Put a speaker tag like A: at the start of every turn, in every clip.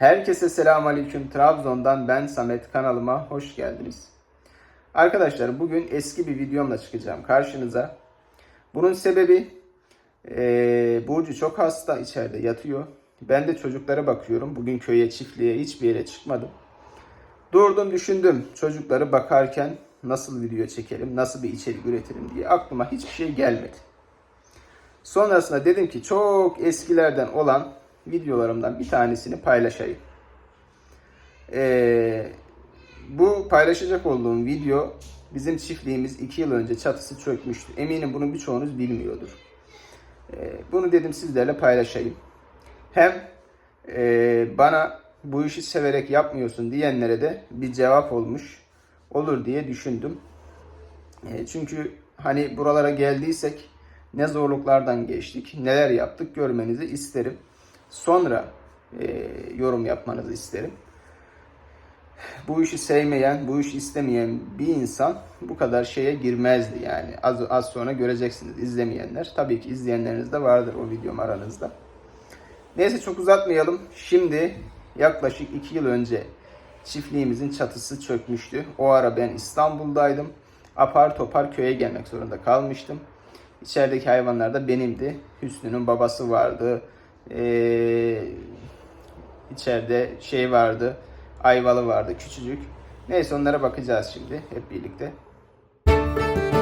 A: Herkese selamünaleyküm. Trabzon'dan ben Samet kanalıma hoş geldiniz. Arkadaşlar bugün eski bir videomla çıkacağım karşınıza. Bunun sebebi eee Burcu çok hasta içeride yatıyor. Ben de çocuklara bakıyorum. Bugün köye, çiftliğe, hiçbir yere çıkmadım. Durdum düşündüm çocukları bakarken nasıl video çekelim, nasıl bir içerik üretelim diye aklıma hiçbir şey gelmedi. Sonrasında dedim ki çok eskilerden olan videolarımdan bir tanesini paylaşayım. Ee, bu paylaşacak olduğum video bizim çiftliğimiz 2 yıl önce çatısı çökmüştü. Eminim bunu birçoğunuz bilmiyordur. Ee, bunu dedim sizlerle paylaşayım. Hem e, bana bu işi severek yapmıyorsun diyenlere de bir cevap olmuş olur diye düşündüm. E, çünkü hani buralara geldiysek ne zorluklardan geçtik, neler yaptık görmenizi isterim. Sonra e, yorum yapmanızı isterim. Bu işi sevmeyen, bu işi istemeyen bir insan bu kadar şeye girmezdi yani. Az, az sonra göreceksiniz izlemeyenler. Tabii ki izleyenleriniz de vardır o videom aranızda. Neyse çok uzatmayalım. Şimdi yaklaşık 2 yıl önce çiftliğimizin çatısı çökmüştü. O ara ben İstanbul'daydım. Apar topar köye gelmek zorunda kalmıştım. İçerideki hayvanlar da benimdi. Hüsnü'nün babası vardı. Ee, içeride şey vardı. Ayvalı vardı küçücük. Neyse onlara bakacağız şimdi hep birlikte. videoyu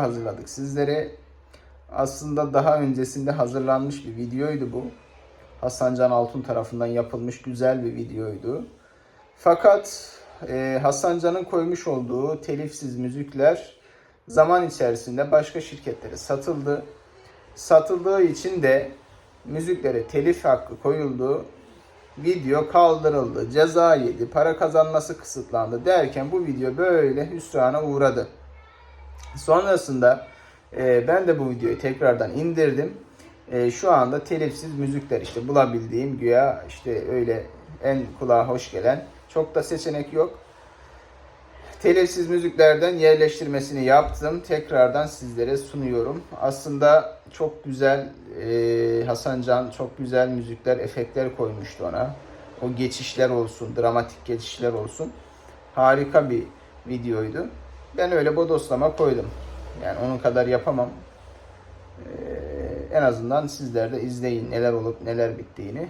A: hazırladık sizlere. Aslında daha öncesinde hazırlanmış bir videoydu bu. Hasan Can Altun tarafından yapılmış güzel bir videoydu. Fakat e, Hasan Can'ın koymuş olduğu telifsiz müzikler zaman içerisinde başka şirketlere satıldı. Satıldığı için de müziklere telif hakkı koyuldu. Video kaldırıldı, ceza yedi, para kazanması kısıtlandı derken bu video böyle hüsrana uğradı. Sonrasında e, ben de bu videoyu tekrardan indirdim. E, şu anda telifsiz müzikler işte bulabildiğim güya işte öyle en kulağa hoş gelen çok da seçenek yok. Telifsiz müziklerden yerleştirmesini yaptım. Tekrardan sizlere sunuyorum. Aslında çok güzel e, Hasan Can çok güzel müzikler, efektler koymuştu ona. O geçişler olsun, dramatik geçişler olsun. Harika bir videoydu. Ben öyle bodoslama koydum. Yani onun kadar yapamam. Ee, en azından sizler de izleyin neler olup neler bittiğini.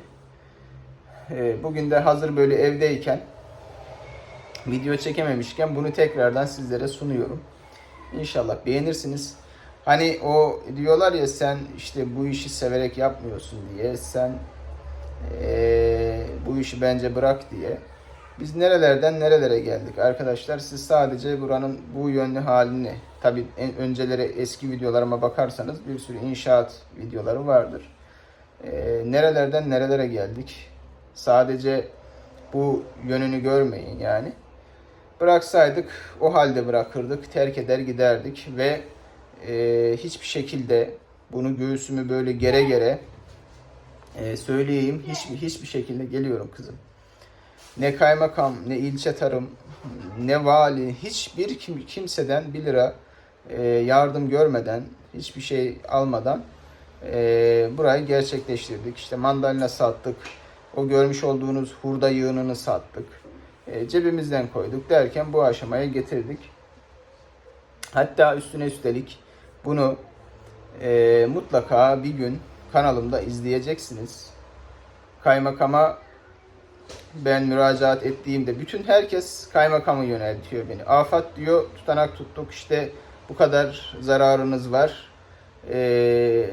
A: Ee, bugün de hazır böyle evdeyken video çekememişken bunu tekrardan sizlere sunuyorum. İnşallah beğenirsiniz. Hani o diyorlar ya sen işte bu işi severek yapmıyorsun diye sen eee, bu işi bence bırak diye. Biz nerelerden nerelere geldik arkadaşlar. Siz sadece buranın bu yönlü halini tabi önceleri eski videolarıma bakarsanız bir sürü inşaat videoları vardır. Eee, nerelerden nerelere geldik. Sadece bu yönünü görmeyin yani. Bıraksaydık o halde bırakırdık, terk eder giderdik ve e, hiçbir şekilde bunu göğsümü böyle gere gere e, söyleyeyim. Hiçbir hiçbir şekilde geliyorum kızım. Ne kaymakam, ne ilçe tarım, ne vali, hiçbir kim, kimseden 1 lira e, yardım görmeden, hiçbir şey almadan e, burayı gerçekleştirdik. İşte mandalina sattık, o görmüş olduğunuz hurda yığınını sattık. E, cebimizden koyduk derken bu aşamaya getirdik. Hatta üstüne üstelik bunu e, mutlaka bir gün kanalımda izleyeceksiniz. Kaymakama ben müracaat ettiğimde bütün herkes kaymakamı yöneltiyor beni. Afat diyor tutanak tuttuk işte bu kadar zararınız var. E,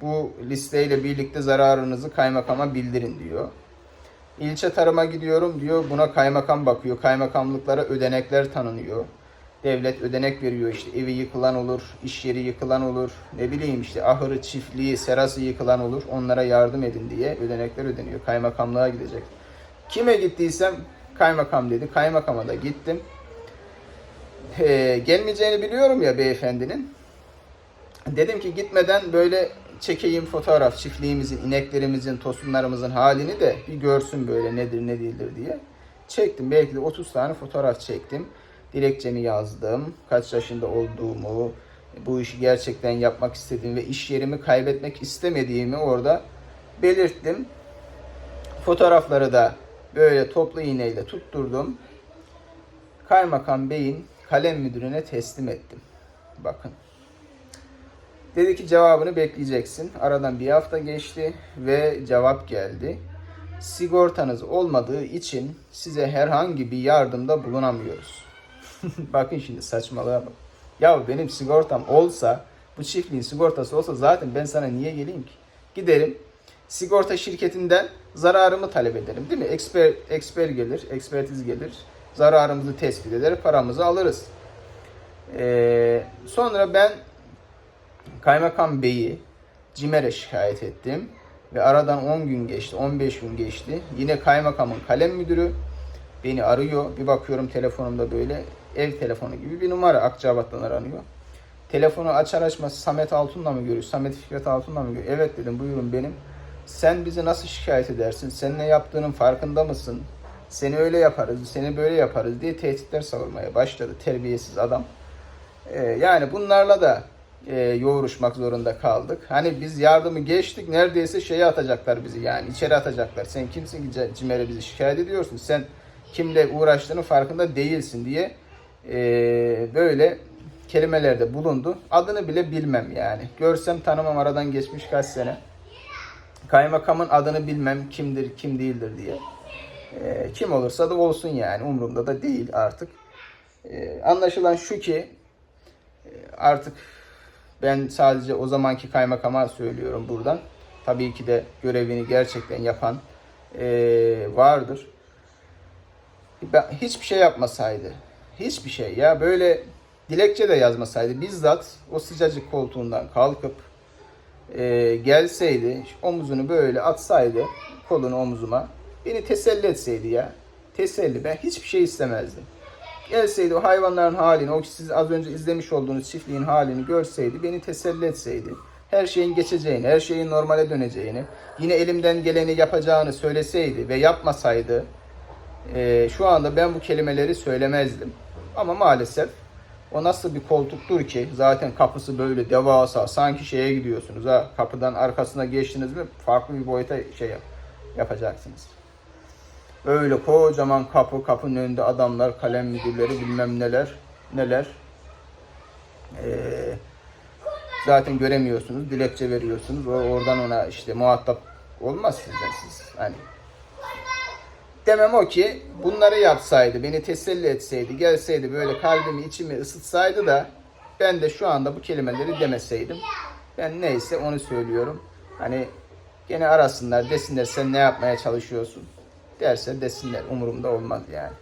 A: bu listeyle birlikte zararınızı kaymakama bildirin diyor. İlçe tarıma gidiyorum diyor. Buna kaymakam bakıyor. Kaymakamlıklara ödenekler tanınıyor. Devlet ödenek veriyor işte evi yıkılan olur, iş yeri yıkılan olur, ne bileyim işte ahırı, çiftliği, serası yıkılan olur. Onlara yardım edin diye ödenekler ödeniyor. Kaymakamlığa gidecek. Kime gittiysem kaymakam dedi. Kaymakama da gittim. Ee, gelmeyeceğini biliyorum ya beyefendinin. Dedim ki gitmeden böyle çekeyim fotoğraf çiftliğimizin, ineklerimizin, tosunlarımızın halini de bir görsün böyle nedir ne değildir diye. Çektim. Belki de 30 tane fotoğraf çektim. Dilekçemi yazdım. Kaç yaşında olduğumu, bu işi gerçekten yapmak istediğimi ve iş yerimi kaybetmek istemediğimi orada belirttim. Fotoğrafları da böyle toplu iğneyle tutturdum. Kaymakam Bey'in kalem müdürüne teslim ettim. Bakın. Dedi ki cevabını bekleyeceksin. Aradan bir hafta geçti ve cevap geldi. Sigortanız olmadığı için size herhangi bir yardımda bulunamıyoruz. Bakın şimdi saçmalığa bak. Ya benim sigortam olsa, bu çiftliğin sigortası olsa zaten ben sana niye geleyim ki? Giderim sigorta şirketinden zararımı talep ederim değil mi? Eksper, eksper gelir, ekspertiz gelir. Zararımızı tespit eder, paramızı alırız. Ee, sonra ben Kaymakam Bey'i CİMER'e şikayet ettim. Ve aradan 10 gün geçti, 15 gün geçti. Yine kaymakamın kalem müdürü beni arıyor. Bir bakıyorum telefonumda böyle ev telefonu gibi bir numara Akçabat'tan aranıyor. Telefonu açar açmaz Samet Altun'la mı görüyor? Samet Fikret Altun'la mı görüyor? Evet dedim buyurun benim. Sen bizi nasıl şikayet edersin? Sen ne yaptığının farkında mısın? Seni öyle yaparız, seni böyle yaparız diye tehditler savurmaya başladı terbiyesiz adam. Ee, yani bunlarla da e, yoğuruşmak zorunda kaldık. Hani biz yardımı geçtik neredeyse şeye atacaklar bizi yani içeri atacaklar. Sen kimsin ki CİMER'e bizi şikayet ediyorsun? Sen kimle uğraştığının farkında değilsin diye böyle kelimelerde bulundu. Adını bile bilmem yani. Görsem tanımam aradan geçmiş kaç sene. Kaymakamın adını bilmem kimdir kim değildir diye. E, kim olursa da olsun yani umurumda da değil artık. Ee, anlaşılan şu ki e, artık ben sadece o zamanki kaymakama söylüyorum buradan. Tabii ki de görevini gerçekten yapan e, vardır. Ben, hiçbir şey yapmasaydı, hiçbir şey ya böyle dilekçe de yazmasaydı bizzat o sıcacık koltuğundan kalkıp e, gelseydi, omuzunu böyle atsaydı kolunu omuzuma beni teselli etseydi ya. Teselli ben hiçbir şey istemezdim. Gelseydi o hayvanların halini, o siz az önce izlemiş olduğunuz çiftliğin halini görseydi, beni teselli etseydi. Her şeyin geçeceğini, her şeyin normale döneceğini, yine elimden geleni yapacağını söyleseydi ve yapmasaydı, e, şu anda ben bu kelimeleri söylemezdim. Ama maalesef o nasıl bir koltuktur ki zaten kapısı böyle devasa sanki şeye gidiyorsunuz ha kapıdan arkasına geçtiniz mi farklı bir boyuta şey yap, yapacaksınız. Öyle kocaman kapı, kapının önünde adamlar, kalem müdürleri bilmem neler, neler. Ee, zaten göremiyorsunuz, dilekçe veriyorsunuz. Oradan ona işte muhatap olmaz sizden siz. Hani demem o ki bunları yapsaydı, beni teselli etseydi, gelseydi böyle kalbimi, içimi ısıtsaydı da ben de şu anda bu kelimeleri demeseydim. Ben neyse onu söylüyorum. Hani gene arasınlar, desinler sen ne yapmaya çalışıyorsun derse desinler. Umurumda olmaz yani.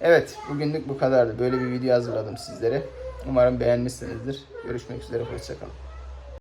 A: Evet, bugünlük bu kadardı. Böyle bir video hazırladım sizlere. Umarım beğenmişsinizdir. Görüşmek üzere, hoşçakalın.